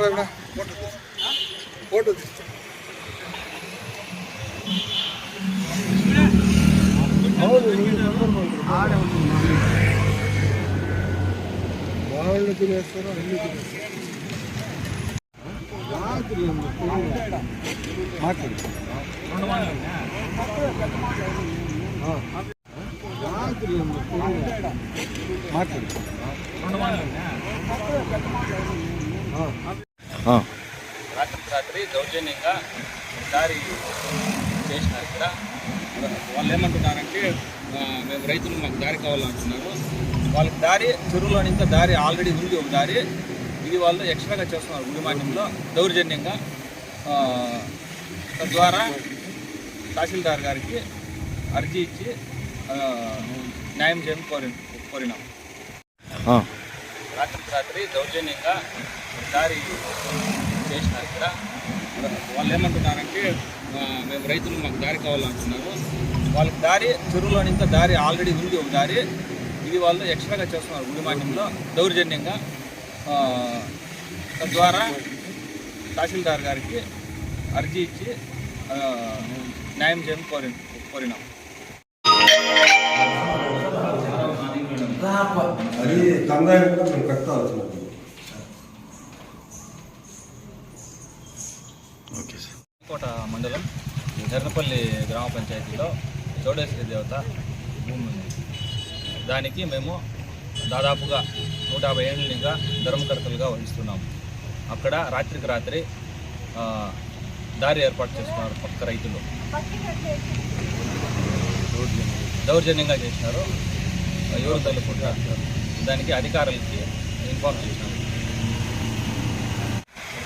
போட்டுறா போட்டு போட்டு வாழ்ந்து பேசுகிறோம் வெள்ளிக்கு பேசுகிறோம் மாற்று மாற்று రాత్రి దౌర్జన్యంగా దారి చేసినారు ఇక్కడ. వాళ్ళు ఏమంటున్నారంటే మేము రైతులు మాకు దారి కావాలంటున్నారు. వాళ్ళకి దారి చెరువులో నుంచి దారి ఆల్రెడీ ఉంది ఒక దారి. ఇది వాళ్ళు ఎక్స్ట్రాగా చేస్తున్నారు గుడిమాన్యంలో దౌర్జన్యంగా తద్వారా తహసీల్దార్ గారికి అర్జీ ఇచ్చి న్యాయం చేయని కోరి కోరినాం. రాత్రికి రాత్రి దౌర్జన్యంగా దారి చేసినారు ఇక్కడ. వాళ్ళు ఏమంటున్నారంటే మేము రైతులు మాకు దారి కావాలంటున్నారు. వాళ్ళకి దారి చెరువులో ఇంత దారి ఆల్రెడీ ఉంది ఒక దారి. ఇది వాళ్ళు ఎక్స్ట్రాగా చేస్తున్నారు గుడిమాన్యంలో దౌర్జన్యంగా తద్వారా తహసీల్దార్ గారికి అర్జీ ఇచ్చి న్యాయం చేయని కోరి కోరినాం. అది కంగారు కూడా మేము కోట మండలం జర్నపల్లి గ్రామ పంచాయతీలో చౌడేశ్వరి దేవత భూమి ఉంది. దానికి మేము దాదాపుగా నూట యాభై ఏళ్ళనిగా ధర్మకర్తలుగా వహిస్తున్నాము. అక్కడ రాత్రికి రాత్రి దారి ఏర్పాటు చేస్తున్నారు పక్క రైతులు. దౌర్జన్యంగా చేసినారు. ఎవరు తల్లుకుంటారు? దానికి అధికారులకి ఇన్ఫార్మ్ చేసినాము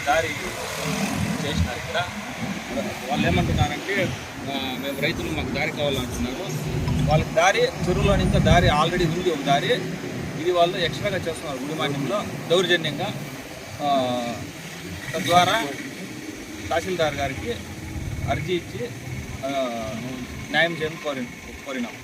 దారి చేసినారు ఇక్కడ వాళ్ళు ఏమంటున్నారంటే మేము రైతులు మాకు దారి కావాలంటున్నారు. వాళ్ళకి దారి చెరువులో నుంచి దారి ఆల్రెడీ ఉంది ఒక దారి. ఇది వాళ్ళు ఎక్స్ట్రాగా చేస్తున్నారు గుడిమాన్యంలో దౌర్జన్యంగా. తద్వారా తహసీల్దార్ గారికి అర్జీ ఇచ్చి న్యాయం చేయని కోరి కోరినాం.